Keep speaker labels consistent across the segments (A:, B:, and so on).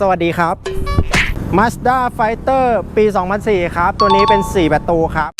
A: สวัสดีครับ Mazda Fighter ปี 2004 ครับ ตัวนี้เป็น 4 ประตูครับ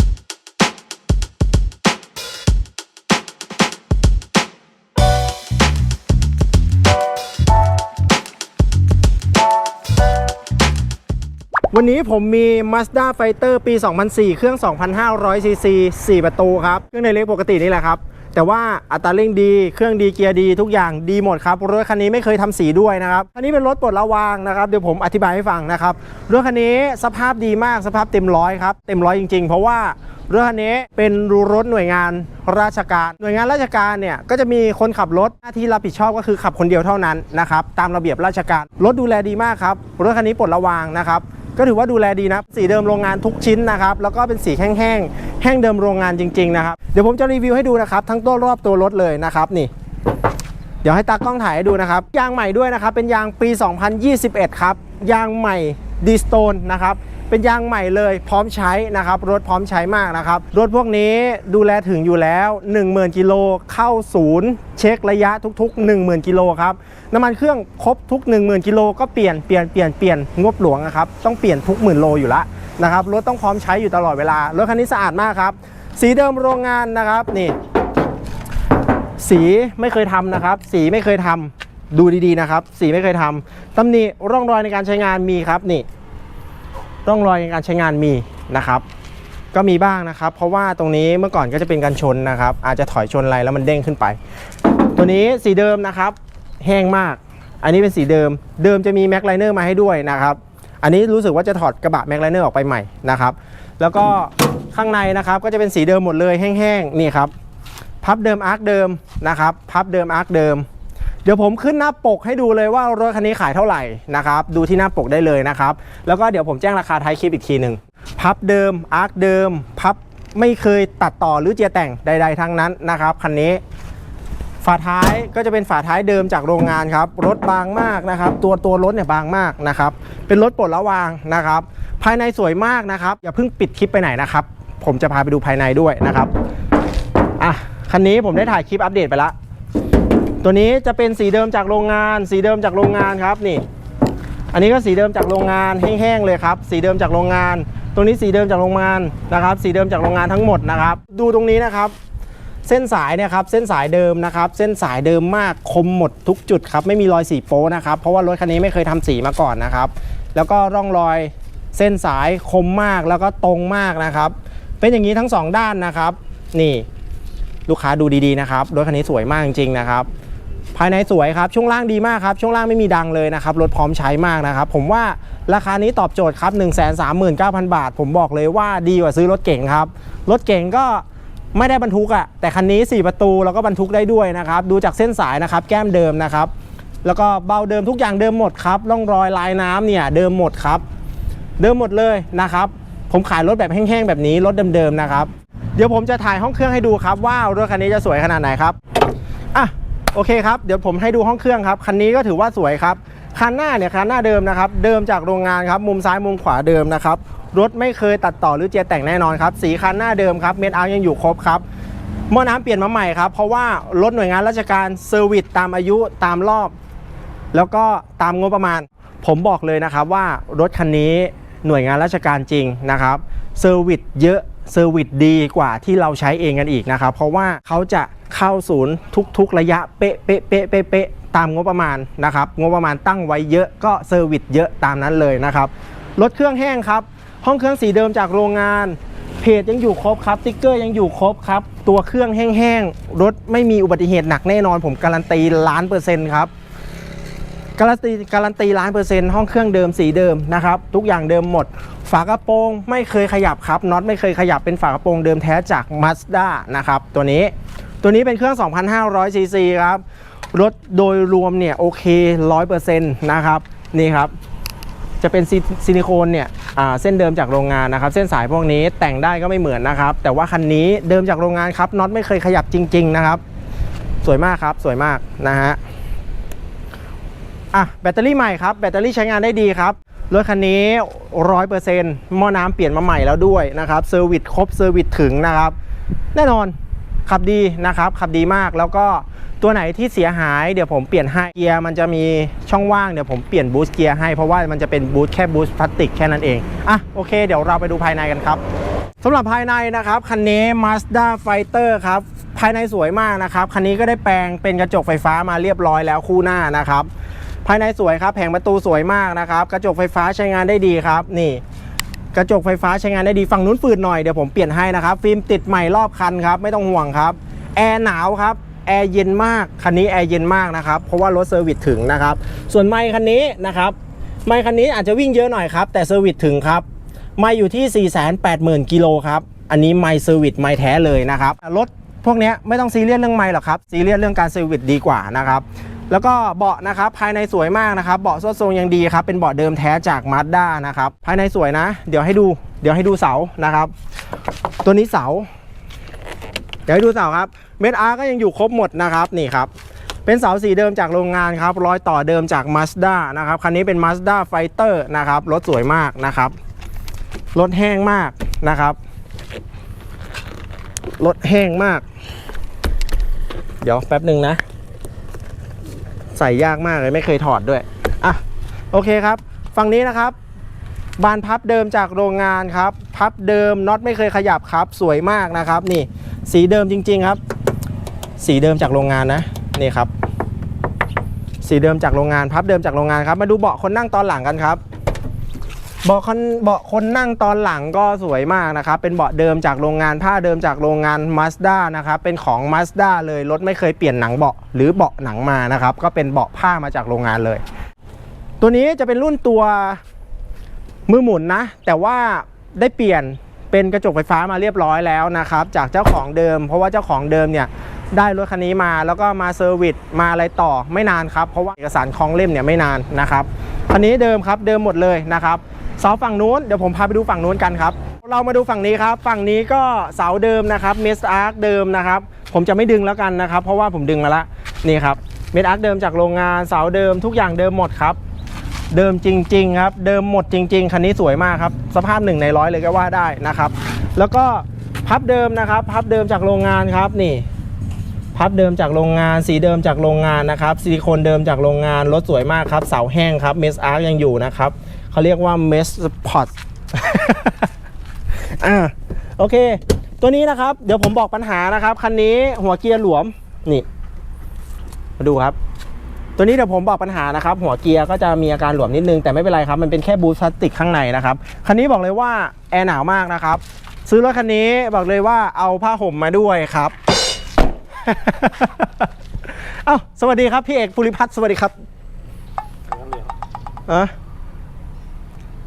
A: วันนี้ผมมี Mazda Fighter ปี 2004 เครื่อง 2,500 cc 4 ประตูครับ เครื่องในเล็กปกตินี่แหละครับ แต่ว่าอัตราเร่งดีเครื่องดีเกียร์ดีทุกอย่างดีหมดครับรถคันนี้ไม่เคยทำสีด้วยนะครับคันนี้เป็นรถปลดระวางนะครับเดี๋ยวผมอธิบายให้ฟังนะครับรถคันนี้สภาพดีมากสภาพเต็มร้อยครับเต็มร้อยจริงๆ เพราะว่ารถคันนี้เป็นรถหน่วยงานราชการ หน่วยงานราชการเนี่ยก็จะมีคนขับรถหน้าที่รับผิดชอบก็คือขับคนเดียวเท่านั้นนะครับตามระเบียบราชการรถดูแลดีมากครับรถคันนี้ปลดระวางนะครับ ก็ถือว่าดูแลดีนะ สีเดิมโรงงานทุกชิ้นนะครับ แล้วก็เป็นสีแห้งๆ แห้งเดิมโรงงานจริงๆนะครับ เดี๋ยวผมจะรีวิวให้ดูนะครับ ทั้งตัวรอบตัวรถเลยนะครับนี่ เดี๋ยวให้ตากล้องถ่ายให้ดูนะครับ ยางใหม่ด้วยนะครับ เป็นยางปี 2021 ครับ ยางใหม่ดีสโตนนะครับ เป็นยางใหม่เลยพร้อมใช้นะครับรถพร้อมใช้มากนะครับ รถพวกนี้ดูแลถึงอยู่แล้ว 10,000กิโลเข้าศูนย์ เช็คระยะทุก ๆ 10,000กิโลครับน้ำมันเครื่องครบทุก 10,000กิโลก็เปลี่ยนเปลี่ยนเปลี่ยนเปลี่ยนงบหลวงนะครับต้องเปลี่ยนทุกหมื่นโลอยู่แล้วนะครับรถต้องพร้อมใช้อยู่ตลอดเวลารถคันนี้สะอาดมากครับ สีเดิมโรงงานนะครับนี่สีไม่เคยทำนะครับ สีไม่เคยทำดูดีๆนะครับ สีไม่เคยทำตำหนิร่องรอยในการใช้งานมีครับนี่ ร่องรอยในการใช้งานมีนะครับก็มีบ้างนะครับ เพราะว่าตรงนี้เมื่อก่อนก็จะเป็นการชนนะครับ อาจจะถอยชนอะไรแล้วมันเด้งขึ้นไป ตัวนี้สีเดิมนะครับ แห้งมาก อันนี้เป็นสีเดิม เดิมจะมีแม็กไลเนอร์มาให้ด้วยนะครับ อันนี้รู้สึกว่าจะถอดกระบะแม็กไลเนอร์ออกไปใหม่นะครับ แล้วก็ข้างในนะครับก็จะเป็นสีเดิมหมดเลยแห้งๆนี่ครับ พับเดิมอาร์คเดิมนะครับ พับเดิมอาร์คเดิม ดี๋ยวผมขึ้นหน้าปกให้ดูเลยว่ารถคันนี้ขายเท่าไหร่นะครับ ดูที่หน้าปกได้เลยนะครับ แล้วก็เดี๋ยวผมแจ้งราคาท้ายคลิปอีกทีหนึ่งพับเดิมอาร์คเดิม พับไม่เคยตัดต่อหรือเจียแต่งใด ๆ ทั้งนั้นนะครับคันนี้ฝาท้ายก็จะเป็นฝาท้ายเดิมจากโรงงานครับ รถบางมากนะครับ ตัวตัวรถเนี่ยบางมากนะครับ เป็นรถปลดระวางนะครับ ภายในสวยมากนะครับ อย่าเพิ่งปิดคลิปไปไหนนะครับ ผมจะพาไปดูภายในด้วยนะครับ อะ คันนี้ผมได้ถ่ายคลิปอัปเดตไปแล้ว ตัวนี้จะเป็นสีเดิมจากโรงงาน สีเดิมจากโรงงานครับนี่ อันนี้ก็สีเดิมจากโรงงานแห้งๆเลยครับ สีเดิมจากโรงงาน ตรงนี้สีเดิมจากโรงงานนะครับ สีเดิมจากโรงงานทั้งหมดนะครับ ดูตรงนี้นะครับเส้นสายเนี่ยครับเส้นสายเดิมนะครับเส้นสายเดิมมากคมหมดทุกจุดครับไม่มีรอยสีโป๊นะครับเพราะว่ารถคันนี้ไม่เคยทำสีมาก่อนนะครับแล้วก็ร่องรอยเส้นสายคมมากแล้วก็ตรงมากนะครับเป็นอย่างนี้ทั้งสองด้านนะครับ นี่ ลูกค้าดูดีๆนะครับรถคันนี้สวยมากจริงๆนะครับ ภายในสวยครับช่วงล่างดีมากครับช่วงล่างไม่มีดังเลยนะครับรถพร้อมใช้มากนะครับผมว่าราคานี้ตอบโจทย์ครับ 1 3 9 0 0 0 บาท ผมบอกเลยว่าดีกว่าซื้อรถเก่งครับ รถเก่งก็ไม่ได้บรรทุกอะแต่คันนี้ 4 ประตูแล้วก็บรรทุกได้ด้วยนะครับดูจากเส้นสายนะครับแก้มเดิมนะครับแล้วก็เบาเดิมทุกอย่างเดิมหมดครับร่องรอยลายน้ำเนี่ยเดิมหมดครับ เดิมหมดเลยนะครับผมขายรถแบบแห้งๆแบบนี้รถเดิมๆนะครับเดี๋ยวผมจะถ่ายห้องเครื่องให้ดูครับว่ารถคันนี้จะสวยขนาดไหนครับ โอเคครับ เดี๋ยวผมให้ดูห้องเครื่องครับ คันนี้ก็ถือว่าสวยครับ คันหน้าเนี่ยคันหน้าเดิมนะครับ เดิมจากโรงงานครับ มุมซ้ายมุมขวาเดิมนะครับ รถไม่เคยตัดต่อหรือเจียแต่งแน่นอนครับ สีคันหน้าเดิมครับ เมดอาร์ยังอยู่ครบครับหม้อน้ำเปลี่ยนมาใหม่ครับ เพราะว่ารถหน่วยงานราชการเซอร์วิสตามอายุตามรอบ แล้วก็ตามงบประมาณ ผมบอกเลยนะครับว่ารถคันนี้หน่วยงานราชการจริงนะครับเซอร์วิสเยอะ เซอร์วิสดีกว่าที่เราใช้เองกันอีกนะครับ เพราะว่าเขาจะเข้าศูนย์ทุก ๆ ระยะเป๊ะเป๊ะเป๊ะเป๊ะเป๊ะตามงบประมาณนะครับ งบประมาณตั้งไว้เยอะก็เซอร์วิสเยอะตามนั้นเลยนะครับรถเครื่องแห้งครับ ห้องเครื่องสีเดิมจากโรงงานเพจยังอยู่ครบครับติ๊กเกอร์ยังอยู่ครบครับ ตัวเครื่องแห้งๆรถไม่มีอุบัติเหตุหนักแน่นอนผมการันตีล้านเปอร์เซ็นต์ครับ การันตีการันตีล้านเปอร์เซ็นต์ห้องเครื่องเดิมสีเดิมนะครับทุกอย่างเดิมหมด ฝากระโปรงไม่เคยขยับครับน็อตไม่เคยขยับเป็นฝากระโปรงเดิมแท้จาก Mazda นะครับตัวนี้ตัวนี้เป็นเครื่อง 2,500 ซีซีครับรถโดยรวมเนี่ยโอเค 100%นะครับนี่ครับจะเป็นซิซิลิโคนเนี่ยเส้นเดิมจากโรงงานนะครับ เส้นสายพวกนี้แต่งได้ก็ไม่เหมือนนะครับ แต่ว่าคันนี้เดิมจากโรงงานครับน็อตไม่เคยขยับจริง ๆ นะครับ สวยมากครับสวยมากนะฮะ อะแบตเตอรี่ใหม่ครับ แบตเตอรี่ใช้งานได้ดีครับ รถคันนี้ร้อยเปอร์เซ็นต์หม้อน้ำเปลี่ยนมาใหม่แล้วด้วยนะครับเซอร์วิสครบเซอร์วิสถึงนะครับ แน่นอนขับดีนะครับ ขับดีมากแล้วก็ตัวไหนที่เสียหายเดี๋ยวผมเปลี่ยนให้เกียร์มันจะมีช่องว่างเดี๋ยวผมเปลี่ยนบูสต์เกียร์ให้เพราะว่ามันจะเป็นบูสต์แค่บูสต์พลาสติกแค่นั้นเองอะโอเค เดี๋ยวเราไปดูภายในกันครับสำหรับภายในนะครับคันนี้ Mazda Fighter ครับภายในสวยมากนะครับคันนี้ก็ได้แปลงเป็นกระจกไฟฟ้ามาเรียบร้อยแล้วคู่หน้านะครับ ภายในสวยครับแผงประตูสวยมากนะครับ กระจกไฟฟ้าใช้งานได้ดีครับ นี่ กระจกไฟฟ้าใช้งานได้ดีฝั่งนู้นฝืดหน่อยเดี๋ยวผมเปลี่ยนให้นะครับ ฟิล์มติดใหม่รอบคันครับไม่ต้องห่วงครับแอร์หนาวครับแอร์เย็นมากคันนี้แอร์เย็นมากนะครับเพราะว่ารถเซอร์วิสถึงนะครับ ส่วนไมค์คันนี้นะครับไมค์คันนี้อาจจะวิ่งเยอะหน่อยครับ แต่เซอร์วิสถึงครับไมค์อยู่ที่ 480,000กิโลครับ อันนี้ไมค์เซอร์วิสไมค์แท้เลยนะครับ รถพวกนี้ไม่ต้องซีเรียสเรื่องไมค์หรอกครับ ซีเรียสเรื่องการเซอร์วิสดีกว่านะครับ แล้วก็เบาะนะครับภายในสวยมากนะครับเบาะส้นทรงยังดีครับเป็นเบาะเดิมแท้จากมา z ด้านะครับภายในสวยนะ เดี๋ยวให้ดู เดี๋ยวให้ดูเสานะครับ ตัวนี้เสา เดี๋ยวให้ดูเสาครับเม็ดอาร์ก็ยังอยู่ครบหมดนะครับนี่ครับ เป็นเสาสีเดิมจากโรงงานครับรอยต่อเดิมจาก Mazda นะครับคันนี้เป็น Mazda Fighter นะครับรถสวยมากนะครับรถแห้งมากนะครับรถแห้งมาก เดี๋ยวแป๊บหนึ่งนะ ใส่ยากมากเลยไม่เคยถอดด้วยอะโอเคครับ ฝั่งนี้นะครับ บานพับเดิมจากโรงงานครับ พับเดิมน็อตไม่เคยขยับครับ สวยมากนะครับ นี่ สีเดิมจริง ๆครับ สีเดิมจากโรงงานนะนี่ครับ สีเดิมจากโรงงาน พับเดิมจากโรงงานครับ มาดูเบาะคนนั่งตอนหลังกันครับ เบาะคนเบาะคนนั่งตอนหลังก็สวยมากนะครับ เป็นเบาะเดิมจากโรงงานผ้าเดิมจากโรงงาน Mazda นะครับ เป็นของ Mazda เลย รถไม่เคยเปลี่ยนหนังเบาะหรือเบาะหนังมานะครับ ก็เป็นเบาะผ้ามาจากโรงงานเลย ตัวนี้จะเป็นรุ่นตัวมือหมุนนะ แต่ว่าได้เปลี่ยนเป็นกระจกไฟฟ้ามาเรียบร้อยแล้วนะครับ จากเจ้าของเดิม เพราะว่าเจ้าของเดิมเนี่ยได้รถคันนี้มาแล้วก็มาเซอร์วิสมาอะไรต่อไม่นานครับ เพราะว่าเอกสารคลองเล่มเนี่ยไม่นานนะครับคันนี้เดิมครับเดิมหมดเลยนะครับ เสาฝั่งนู้นเดี๋ยวผมพาไปดูฝั่งนู้นกันครับ เรามาดูฝั่งนี้ครับ ฝั่งนี้ก็เสาเดิมนะครับเมสอาร์คเดิมนะครับ ผมจะไม่ดึงแล้วกันนะครับ เพราะว่าผมดึงมาละนี่ครับเมสอาร์คเดิมจากโรงงานเสาเดิมทุกอย่างเดิมหมดครับ เดิมจริง ๆ ครับ เดิมหมดจริง ๆคันนี้สวยมากครับ สภาพหนึ่งในร้อยเลยก็ว่าได้นะครับ แล้วก็พับเดิมนะครับ พับเดิมจากโรงงานครับนี่พับเดิมจากโรงงาน สีเดิมจากโรงงานนะครับซิลิโคนเดิมจากโรงงานรถสวยมากครับ เสาแห้งครับเมสอาร์ยังอยู่นะครับ เขาเรียกว่าเมสพอตอ่าโอเค ตัวนี้นะครับ เดี๋ยวผมบอกปัญหานะครับ คันนี้หัวเกียร์หลวม นี่ มาดูครับ ตัวนี้เดี๋ยวผมบอกปัญหานะครับ หัวเกียร์ก็จะมีอาการหลวมนิดนึงแต่ไม่เป็นไรครับ มันเป็นแค่บูทพลาสติกข้างในนะครับ คันนี้บอกเลยว่าแอร์หนาวมากนะครับ ซื้อรถคันนี้บอกเลยว่าเอาผ้าห่มมาด้วยครับเอ้าสวัสดีครับพี่เอกภูริพัฒน์สวัสดีครับเอะ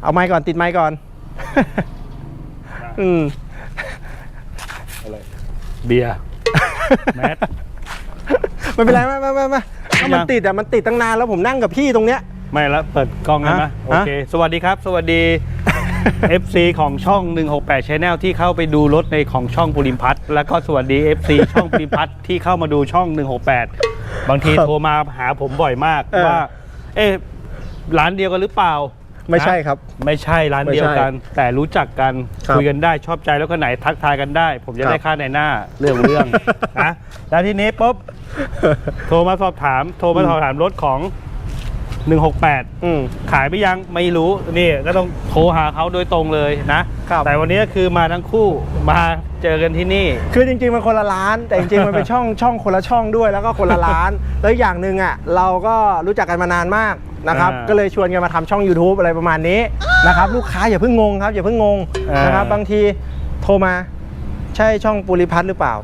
A: เอาไม้ก่อนติดไม้ก่อน อืม
B: เบียร์แมส
A: ไม่เป็นไรไม่ไม่ไม่ไม่ถ้ามัน
B: ยัง
A: ติดอะมันติดตั้งนานแล้วผมนั่งกับพี่ตรงเนี้ย
B: ไม่แล้วเปิดกล้องได้ไหม
A: ฮะ
B: โอเค สวัสดีครับ สวัสดี FC ของช่อง 168 Channel ที่เข้าไปดูรถในของช่องปุริมพัฒน์แล้วก็สวัสดี FC ช่องปุริมพัฒน์ที่เข้ามาดูช่อง 168 บางที
A: ครับ
B: โทรมาหาผมบ่อยมาก
A: เออ
B: ว่า เอ๊ะร้านเดียวกันหรือเปล่า
A: ไม่ใช่
B: นะครับ ไม่ใช่ร้าน
A: ไม่ใช่
B: เดียวกัน แต่รู้จักกัน
A: ครับ
B: คุยกันได้ชอบใจแล้วก็ไหนทักทายกันได้ ผมจะ
A: ครับ
B: ได้ค่าในหน้าเรื่องเรื่องนะแล้วทีนี้ปุ๊บโทรมาสอบถาม โทรมาสอบถามรถของ 168
A: อืม
B: ขายไปยังไม่รู้นี่ก็ต้องโทรหาเขาโดยตรงเลยนะ
A: ครับ
B: แต่วันนี้ก็คือมาทั้งคู่มาเจอกันที่นี่
A: คือจริงๆมันคนละร้าน แต่จริงๆมันเป็นช่องช่องคนละช่องด้วยแล้วก็คนละร้าน แล้วอีกอย่างหนึ่งอะเราก็รู้จักกันมานานมาก นะครับ
B: อ่า
A: ก็เลยชวนกันมาทำช่อง YouTube อะไรประมาณนี้นะครับ ลูกค้าอย่าเพิ่งงงครับอย่าเพิ่งงง
B: อ่าน
A: นะครับบางทีโทรมาใช่ช่องปุริพัฒน์หรือเปล่า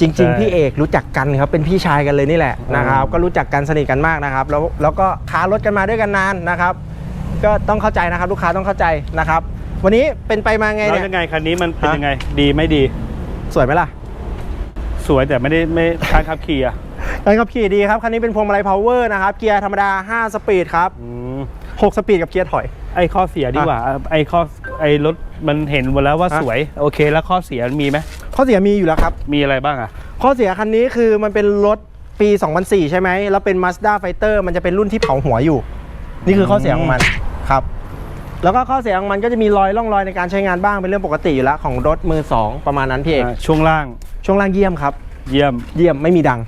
A: จริง
B: ใช่
A: ๆ พี่เอกรู้จักกันครับเป็นพี่ชายกันเลยนี่แหละนะครับ
B: อืม
A: ก็รู้จักกันสนิทกันมากนะครับ แล้วแล้วก็ค้ารถกันมาด้วยกันนานนะครับ ก็ต้องเข้าใจนะครับลูกค้าต้องเข้าใจนะครับ วันนี้เป็นไปมาไง
B: แล้ว
A: เนี่ย
B: ยังไงคันนี้มันเป็น
A: ฮะ
B: ยังไง ดีไม่ดี
A: สวยไหมล่ะ
B: สวยแต่ไม่ได้ไม่การขับขี่อะ
A: การขับขี่ดีครับคันนี้เป็นพวงมาลัยพาวเวอร์นะครับเกียร์ธรรมดา 5 สปีดครับ
B: อืม
A: 6สปีดกับเกียร์ถอย
B: ไอ้ข้อเสียดีกว่า ไอ้ข้อไอ้รถมันเห็นหมดแล้วว่า
A: ฮะ
B: สวย โอเคแล้วข้อเสียมีไหม
A: ข้อเสียมีอยู่แล้วครับ
B: มีอะไรบ้างอะ
A: ข้อเสียคันนี้คือมันเป็นรถปี 2004 ใช่ไหม แล้วเป็น Mazda Fighter มันจะเป็นรุ่นที่เผาหัวอยู่ นี่คือข้อเสียของมันครับ แล้วก็ข้อเสียของมันก็จะมีรอยร่องรอยในการใช้งานบ้างเป็นเรื่องปกติอยู่แล้วของรถมือสองประมาณนั้นพี่เอก
B: อ่าช่วงล่าง
A: ช่วงล่างเยี่ยมครับ
B: เยี่ยม
A: เยี่ยมไม่มีดัง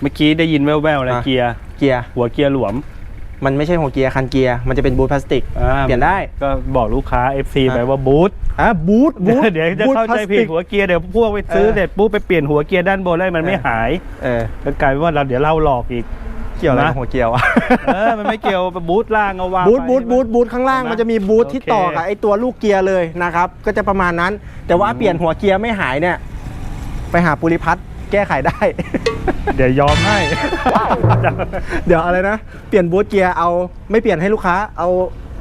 B: เมื่อกี้ได้ยินแว่วๆอะไร
A: อะ
B: เกียร์
A: เกียร์
B: หัวเกียร์หลวม
A: มันไม่ใช่หัวเกียร์คันเกียร์มันจะเป็นบูทพลาสติก
B: อ่า
A: เปลี่ยนได้
B: ก็บอกลูกค้า FC
A: อะ
B: ไปว่าบูท
A: อะบูทบูท
B: เดี๋ยวจะ
A: บูท
B: เข้าใจผิด
A: พลสติก
B: หัวเกียร์เดี๋ยวพวกไปซื้อ
A: เออ
B: เสร็จปุ๊บไปเปลี่ยนหัวเกียร์ด้านบนแล้วมันไม่
A: เออ
B: หาย
A: เออ
B: ก็กลายเป็นว่าเราเดี๋ยวเราหลอกอีก
A: เกี่ยวอะไร
B: นะ
A: กับหัวเกียร์วะ
B: เออมันไม่เกี่ยวบูทล่างเอาวาง
A: บูท
B: ไป
A: บูทบูทบูทข้างล่าง
B: ใช่ไหม
A: มันจะมีบูทที่
B: โอเค
A: ต่อกับไอตัวลูกเกียร์เลยนะครับ ก็จะประมาณนั้น แต่ว่า
B: อืม
A: เปลี่ยนหัวเกียร์ไม่หายเนี่ย ไปหาปุริพัฒน์ แก้ไขได้
B: เดี๋ยวยอมให้
A: เดี๋ยวอะไรนะ เปลี่ยนบูทเกียร์เอาไม่เปลี่ยนให้ลูกค้าเอา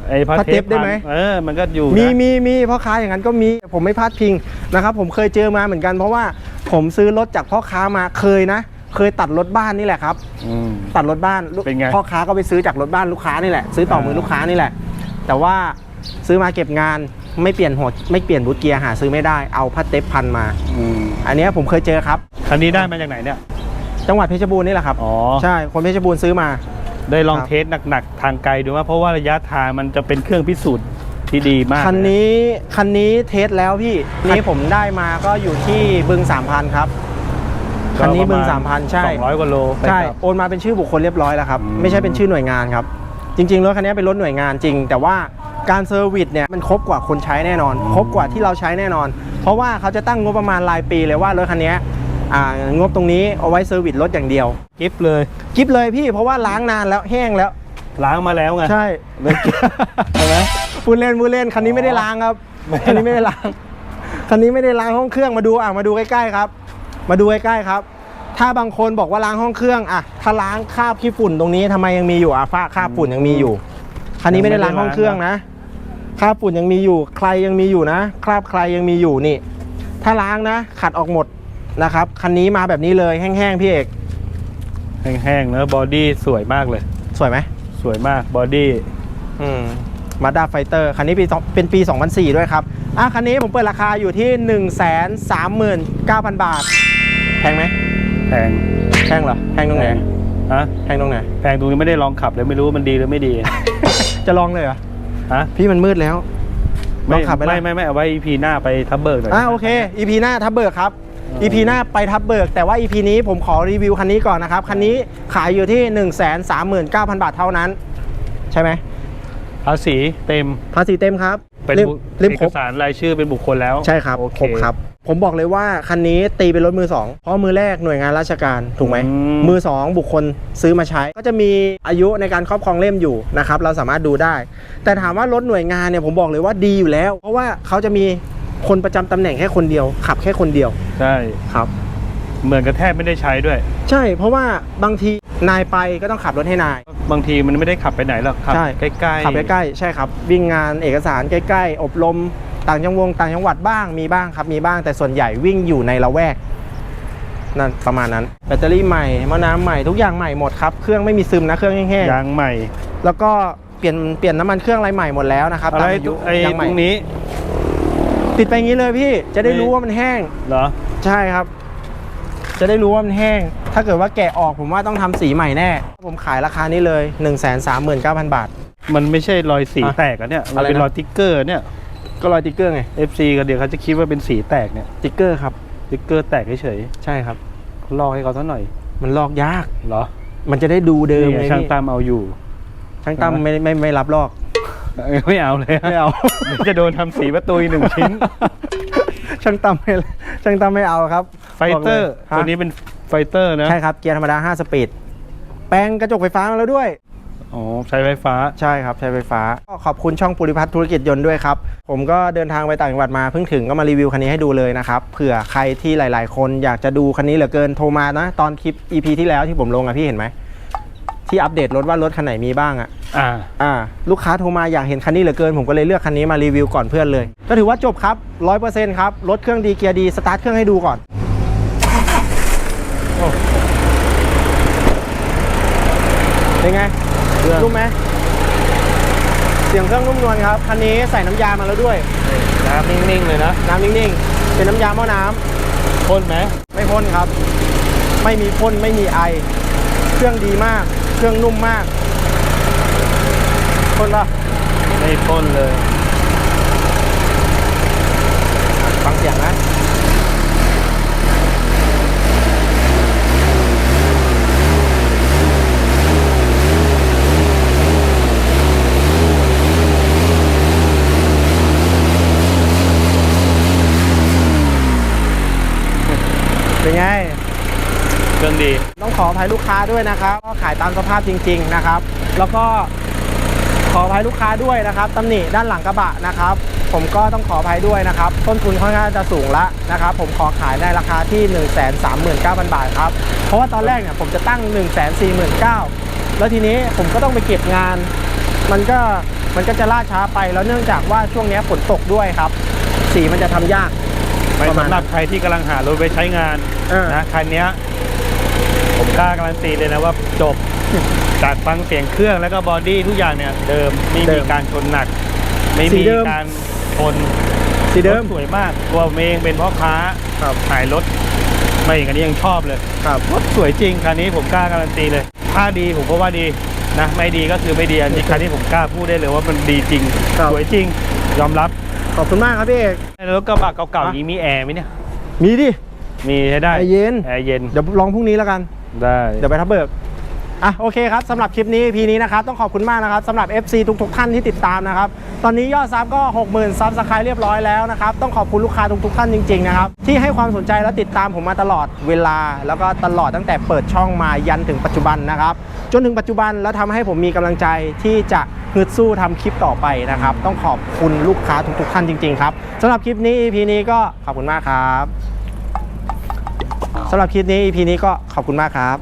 B: ไอ้พา
A: พา
B: เท
A: เท
B: ป
A: ปได้ไหม
B: พันเออมันก็อยู่
A: มี
B: นะ
A: มีมีพ่อค้าอย่างนั้นก็มีผมไม่พลาดพิงนะครับผมเคยเจอมาเหมือนกัน เพราะว่าผมซื้อรถจากพ่อค้ามาเคยนะ เคยตัดรถบ้านนี่แหละครับ
B: อืม
A: ตัดรถบ้านลูก
B: เป็นไง
A: พ่อค้าก็ไปซื้อจากรถบ้านลูกค้านี่แหละ ซื้อต่อมือ
B: อ่า
A: ลูกค้านี่แหละ แต่ว่าซื้อมาเก็บงานไม่เปลี่ยนหัวไม่เปลี่ยนบูทเกียร์หาซื้อไม่ได้เอาพัดเทปพันมา
B: อืม
A: อันเนี้ยผมเคยเจอครับ
B: คันนี้ได้มาจากไหนเนี่ย
A: จังหวัดเพชรบูรณ์นี่แหละครับ
B: อ๋อ
A: ใช่ คนเพชรบูรณ์ซื้อมา
B: ได้ลอง
A: ครับ
B: เทสหนักๆ ทางไกลดูว่าเพราะว่าระยะทางมันจะเป็นเครื่องพิสูจน์ที่ดีมาก
A: คัน
B: เลย
A: นี้คันนี้เทสแล้วพี่ นี่ผมได้มาก็อยู่ที่บึง3,000ครับคันนี้บึง3,000ใช่
B: สองร้อยกว่าโลไป
A: ใช่
B: กลับ
A: โอนมาเป็นชื่อบุคคลเรียบร้อยแล้วครับ
B: อืม
A: ไม่ใช่เป็นชื่อหน่วยงานครับ จริงๆรถคันนี้เป็นรถหน่วยงานจริง แต่ว่าการเซอร์วิสเนี่ยมันครบกว่าคนใช้แน่นอน ครบกว่าที่เราใช้แน่นอน เพราะว่าเขาจะตั้งงบประมาณรายปีเลยว่ารถคันนี้อ่างบตรงนี้เอาไว้เซอร์วิสรถอย่างเดียว
B: กิฟเลย
A: กิฟเลยพี่เพราะว่าล้างนานแล้วแห้งแล้ว
B: ล้างมาแล้วไง
A: ใช่
B: เลยใช่ไหม
A: พูดเล่นพูดเล่นคันนี้ไม่ได้ล้างครับ
B: ไม่
A: คันนี้ไม่ได้ล้างคันนี้ไม่ได้ล้างห้องเครื่องมาดูอะมาดูใกล้ๆครับ มาดูใกล้ๆครับ ถ้าบางคนบอกว่าล้างห้องเครื่องอะถ้าล้างคราบขี้ฝุ่นตรงนี้ทำไมยังมีอยู่อะฝ้าคราบฝุ่นยังมีอยู่คันนี้ไม่ได้ล้างห้องเครื่องนะค ราบฝุ่นยังมีอยู่ ใครยังมีอยู่นะ คราบใครยังมีอยู่นี่ ถ้าล้างนะ ขัดออกหมดนะครับ คันนี้มาแบบนี้เลยแห้งๆพี่เอก
B: แห้งๆเนอะบอดี้สวยมากเลย
A: สวยไหม
B: สวยมากบอดี้
A: อืมมาด้าไฟเตอร์คันนี้ปีสองเป็นปี 2004 ด้วยครับอะคันนี้ผมเปิดราคาอยู่ที่ 1 3 9 0 0 0 บาท แพงไหม
B: แพง
A: แพงเหรอแพงตรงไหน
B: ฮะ
A: แพงตรงไหน
B: แพงตรงนี้ไม่ได้ลองขับเลยไม่รู้ว่ามันดีหรือไม่ดี
A: จะลองเลยเหรอ
B: ฮะ
A: พี่มันมืดแล้วล
B: ไม่
A: องขับไป
B: ไม่
A: แล้ว
B: ไม่ไม่เอาไว้ EP หน้าไปทับเบิกหน่อย
A: อะโอเค EP หน้าทับเบิกครับ EP หน้าไปทับเบิก แต่ว่า EP นี้ผมขอรีวิวคันนี้ก่อนนะครับ คันนี้ขายอยู่ที่ 1 3 9 0 0 0 บาทเท่านั้น ใช่ไหม
B: ภาษีเต็ม
A: ภาษีเต็มครับ
B: เป็น
A: เล่ม
B: บุ
A: เล่ม
B: เอ
A: คร
B: ก
A: บ
B: สารรายชื่อเป็นบุคคลแล้ว
A: ใช่ครับ
B: โอเค
A: ครบครับ ผมบอกเลยว่าคันนี้ตีเป็นรถมือสองเพราะมือแรกหน่วยงานราชการถูกไหม
B: อืม
A: มือสองบุคคลซื้อมาใช้ ก็จะมีอายุในการครอบครองเล่มอยู่นะครับเราสามารถดูได้ แต่ถามว่ารถหน่วยงานเนี่ยผมบอกเลยว่าดีอยู่แล้ว เพราะว่าเขาจะมีคนประจำตำแหน่งแค่คนเดียว ขับแค่คนเดียว
B: ใช่
A: ครับ
B: เหมือนกับแทบไม่ได้ใช้ด้วย
A: ใช่เพราะว่าบางที นายไปก็ต้องขับรถให้นาย
B: บางทีมันไม่ได้ขับไปไหนหรอกขับ
A: ใช่
B: ใกล้ๆ
A: ขับใกล้ๆใช่ครับ วิ่งงานเอกสารใกล้ๆ อบรมต่างจังหวงต่างจังหวัดบ้างมีบ้างครับมีบ้างแต่ส่วนใหญ่วิ่งอยู่ในละแวกนั่นประมาณนั้นแบตเตอรี่ใหม่หม้อน้ำใหม่ทุกอย่างใหม่หมดครับเครื่องไม่มีซึมนะเครื่องแห้ง
B: ยางใหม่
A: ๆแล้วก็เปลี่ยนเปลี่ยนน้ำมันเครื่องอะไรใหม่หมดแล้วนะครับ
B: อะไร
A: ตามอายุ
B: ไอ้
A: ยางให
B: ต
A: ม่
B: รงนี้
A: ติดไปอย่างนี้เลยพี่จะได้รู้ว่ามันแห้ง
B: เหรอ
A: ใช่ครับ จะได้รู้ว่ามันแห้ง ถ้าเกิดว่าแกะออกผมว่าต้องทำสีใหม่แน่ ผมขายราคานี้เลย 1 3 9 0 0 0 บาท
B: มันไม่ใช่รอยสี
A: อะ
B: แตกอะเนี่ย มัน
A: อะไรนะ
B: เป็นรอยติ๊กเกอร์เนี่ย
A: ก็รอยติ๊กเกอร์ไง
B: FC ก็เดี๋ยวเขาจะคิดว่าเป็นสีแตกเนี่ย
A: ติ๊กเกอร์ครับ
B: ติ๊กเกอร์แตกเฉย
A: ใช่ครับ
B: ๆลอกให้เขาซะหน่อย
A: มันลอกยาก
B: เหรอ
A: มันจะได้ดูเดิม
B: นี่
A: ไง
B: ไงช่าง
A: พี่
B: ตามเอาอยู่
A: ช่างตั้มไม่ไม่ไม่รับลอก
B: เอ้ยไม่เอาเลย
A: ไม่เอา
B: เดี๋ยวจะโดนทำสีประตูอีกหนึ่งชิ้น
A: ช่างตั้มไม่ช่างตั้มไม่เอาครับ
B: ไฟเตอร์
A: บอกเลย
B: ตัวนี้เป็นไฟเตอร์นะ
A: ใช่ครับ เกียร์ธรรมดา 5 สปีด แปลงกระจกไฟฟ้ามาแล้วด้วย
B: อ๋อ ใช้ไฟฟ้า
A: ใช่ครับ ใช้ไฟฟ้า ก็ขอบคุณช่องปุริพัฒน์ธุรกิจยนต์ด้วยครับ ผมก็เดินทางไปต่างจังหวัดมาเพิ่งถึงก็มารีวิวคันนี้ให้ดูเลยนะครับ เผื่อใครที่หลาย ๆ คนอยากจะดูคันนี้เหลือเกิน โทรมานะ ตอนคลิป EP ที่แล้วที่ผมลงอะพี่เห็นไหม ที่อัปเดตรถว่ารถคันไหนมีบ้างอะ
B: อ่า
A: อ่า ลูกค้าโทรมาอยากเห็นคันนี้เหลือเกิน ผมก็เลยเลือกคันนี้มารีวิวก่อนเพื่อนเลย ก็ถือว่าจบครับ100%ครับ รถเครื่องดีเกียร์ดี สตาร์ทเครื่องให้ดูก่อนโอ้ เป็นไง
B: เครื่อง
A: นุ่มไหมเสียงเครื่องนุ่มนวลครับคันนี้ใส่น้ำยามาแล้วด้วย
B: น้ำนิ่งๆเลยนะ
A: น้ำนิ่งๆ เป็นน้ำยาหม้อน้ำ
B: พ่นไหม
A: ไม่พ่นครับ ไม่มีพ่นไม่มีไอ เครื่องดีมาก เครื่องนุ่มมากพ่นปะ
B: ไม่พ่นเลย
A: ฟังเสียงนะ ต้องขออภัยลูกค้าด้วยนะครับก็ขายตามสภาพจริง ๆนะครับ แล้วก็ขออภัยลูกค้าด้วยนะครับตำหนิด้านหลังกระบะนะครับ ผมก็ต้องขออภัยด้วยนะครับ ต้นทุนค่อนข้างจะสูงละนะครับ ผมขอขายในราคาที่ 1 3 9 0 0 0 บาทครับ เพราะว่าตอนแรกเนี่ยผมจะตั้ง 1 4 9 0 0 0แล้วทีนี้ผมก็ต้องไปเก็บงาน มันก็มันก็จะล่าช้าไปแล้วเนื่องจากว่าช่วงนี้ฝนตกด้วยครับ สีมันจะทำยาก
B: ไป
A: ประมาณ
B: สำหรับใครที่กำลังหารถไปใช้งาน
A: เออ
B: นะคันเนี้ยผมกล้าการันตีเลยนะว่าจบ จากฟังเสียงเครื่องแล้วก็บอดี้ทุกอย่างเนี่ยเดิมไม่
A: เดิ
B: มี
A: ม
B: การชนหนัก ไม่
A: สี
B: มี
A: เดิม
B: การชน
A: สีเดิม
B: รถสวยมากตัวผมเองเป็นพ่อค้า
A: ครับ
B: ขายรถไม่อย่างนี้ยังชอบเลย
A: ครับ
B: รถสวยจริงคันนี้ผมกล้าการันตีเลย ถ้าดีผมก็ว่าดีนะ ไม่ดีก็คือไม่ดีอันนี้คันนี้ผมกล้าพูดได้เลยว่ามันดีจริง
A: ครับ
B: สวยจริง ยอมรับ
A: ขอบคุณมากครับพี่เอก
B: ในรถกระบะเก่าๆนี้มีแอร์ไหมเนี่ย
A: มีดิ
B: มีใช้ได้
A: แอร์เย็น
B: แอร์เย็น
A: เดี๋ยวลองพรุ่งนี้แล้วกัน
B: ได้
A: เดี๋ยวไปทับเบิกอะโอเคครับสำหรับคลิปนี้ EP นี้นะครับต้องขอบคุณมากนะครับสำหรับ FC ทุกๆท่านที่ติดตามนะครับ ตอนนี้ยอดซับก็ 60,000ซับสไครต์เรียบร้อยแล้วนะครับต้องขอบคุณลูกค้าทุกๆท่านจริงๆนะครับที่ให้ความสนใจและติดตามผมมาตลอดเวลา แล้วก็ตลอดตั้งแต่เปิดช่องมายันถึงปัจจุบันนะครับจนถึงปัจจุบันแล้วทำให้ผมมีกำลังใจที่จะ ฮึดสู้ทำคลิปต่อไปนะครับ ต้องขอบคุณลูกค้าทุกๆท่านจริง ๆ ครับสำหรับคลิปนี้ EP นี้ก็ขอบคุณมากครับสำหรับคลิปนี้ EP นี้ก็ขอบคุณมากครับ